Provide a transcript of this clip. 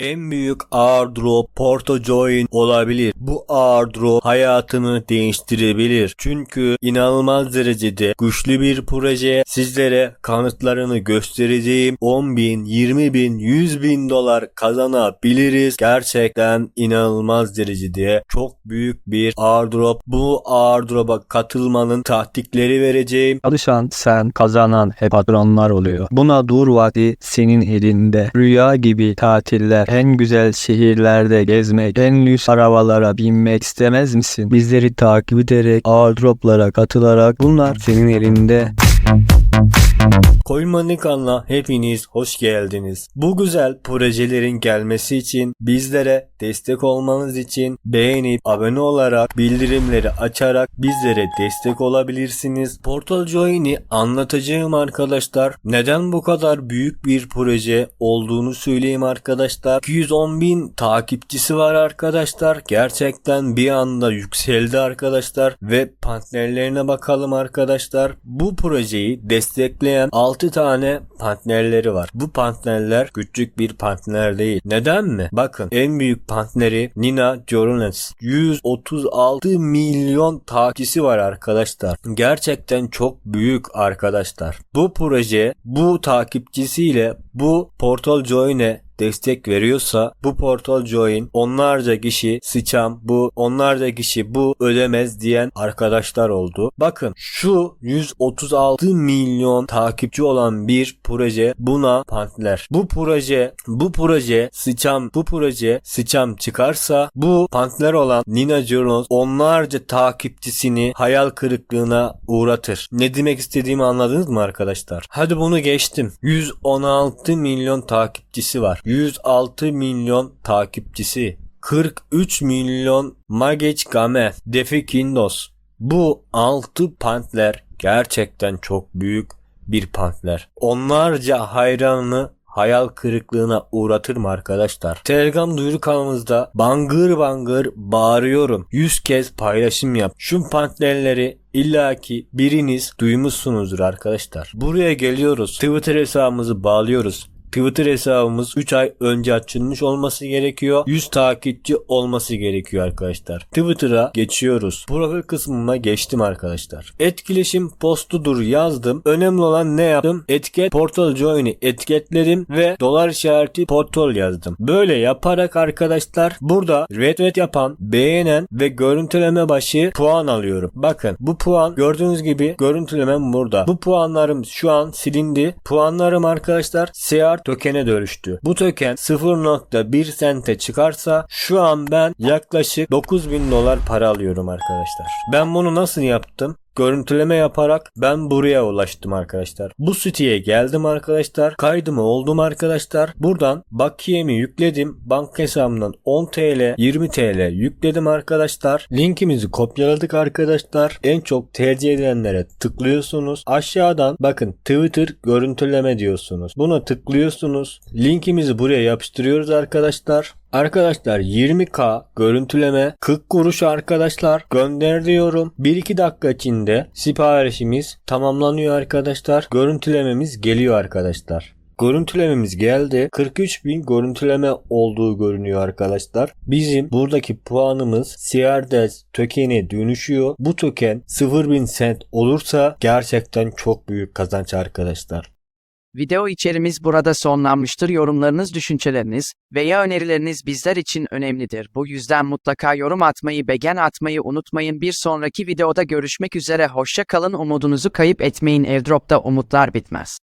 En büyük airdrop Porto Join olabilir. Bu airdrop hayatını değiştirebilir. Çünkü inanılmaz derecede güçlü bir proje. Sizlere kanıtlarını göstereceğim. 10 bin, 20 bin, 100 bin dolar kazanabiliriz. Gerçekten inanılmaz derecede çok büyük bir airdrop. Bu airdrop'a katılmanın taktikleri vereceğim. Çalışan sen kazanan hep patronlar oluyor. Buna dur vakti senin elinde. Rüya gibi tatiller, en güzel şehirlerde gezmek, en lüks arabalara binmek istemez misin? Bizleri takip ederek, airdroplara katılarak bunlar senin elinde. Coinmanikan'la hepiniz hoş geldiniz. Bu güzel projelerin gelmesi için bizlere destek olmanız için beğenip abone olarak bildirimleri açarak bizlere destek olabilirsiniz. Portal Join'i anlatacağım arkadaşlar. Neden bu kadar büyük bir proje olduğunu söyleyeyim arkadaşlar. 210 bin takipçisi var arkadaşlar. Gerçekten bir anda yükseldi arkadaşlar ve partnerlerine bakalım arkadaşlar. Bu projeyi destekleyen 6 tane partnerleri var. Bu partnerler küçük bir partner değil. Neden mi? Bakın en büyük partneri Nina Jones. 136 milyon takipçisi var arkadaşlar. Gerçekten çok büyük arkadaşlar. Bu proje bu takipçisiyle bu Portal Join'e destek veriyorsa bu Portal Join onlarca kişi sıçam bu onlarca kişi bu ödemez diyen arkadaşlar oldu. Bakın şu 136 milyon takipçi olan bir proje buna partner. Bu proje bu proje sıçam bu proje sıçam çıkarsa bu partner olan Nina Jones onlarca takipçisini hayal kırıklığına uğratır. Ne demek istediğimi anladınız mı arkadaşlar? Hadi bunu geçtim. 116 milyon takipçisi var. 106 milyon takipçisi. 43 milyon Mageç Game, Defi. Bu 6 partner gerçekten çok büyük bir partner. Onlarca hayranını hayal kırıklığına uğratır mı arkadaşlar? Telegram duyuru kanalımızda bangır bangır bağırıyorum. 100 kez paylaşım yap. Şu partnerleri illaki biriniz duymuşsunuzdur arkadaşlar. Buraya geliyoruz. Twitter hesabımızı bağlıyoruz. Twitter hesabımız 3 ay önce açılmış olması gerekiyor. 100 takipçi olması gerekiyor arkadaşlar. Twitter'a geçiyoruz. Profil kısmına geçtim arkadaşlar. Etkileşim postudur yazdım. Önemli olan ne yaptım? Etiket Portal Join'i etiketledim ve dolar işareti portal yazdım. Böyle yaparak arkadaşlar burada retweet yapan, beğenen ve görüntüleme başı puan alıyorum. Bakın bu puan gördüğünüz gibi görüntülemem burada. Bu puanlarım şu an silindi. Puanlarım arkadaşlar CR tokene dönüştü. Bu token 0.1 sente çıkarsa şu an ben yaklaşık 9000 dolar para alıyorum arkadaşlar. Ben bunu nasıl yaptım? Görüntüleme yaparak ben buraya ulaştım arkadaşlar. Bu siteye geldim arkadaşlar. Kaydımı oldum arkadaşlar. Buradan bakiyemi yükledim. Banka hesabımdan 10 TL 20 TL yükledim arkadaşlar. Linkimizi kopyaladık arkadaşlar. En çok tercih edilenlere tıklıyorsunuz. Aşağıdan bakın Twitter görüntüleme diyorsunuz. Buna tıklıyorsunuz. Linkimizi buraya yapıştırıyoruz arkadaşlar. Arkadaşlar 20k görüntüleme 40 kuruş arkadaşlar gönder diyorum. 1-2 dakika içinde siparişimiz tamamlanıyor arkadaşlar. Görüntülememiz geliyor arkadaşlar. Görüntülememiz geldi. 43 bin görüntüleme olduğu görünüyor arkadaşlar. Bizim buradaki puanımız CRDS tokene dönüşüyor. Bu token 0.000 sent olursa gerçekten çok büyük kazanç arkadaşlar. Video içerimiz burada sonlanmıştır. Yorumlarınız, düşünceleriniz veya önerileriniz bizler için önemlidir. Bu yüzden mutlaka yorum atmayı, beğen atmayı unutmayın. Bir sonraki videoda görüşmek üzere. Hoşça kalın. Umudunuzu kayıp etmeyin. Airdrop'ta umutlar bitmez.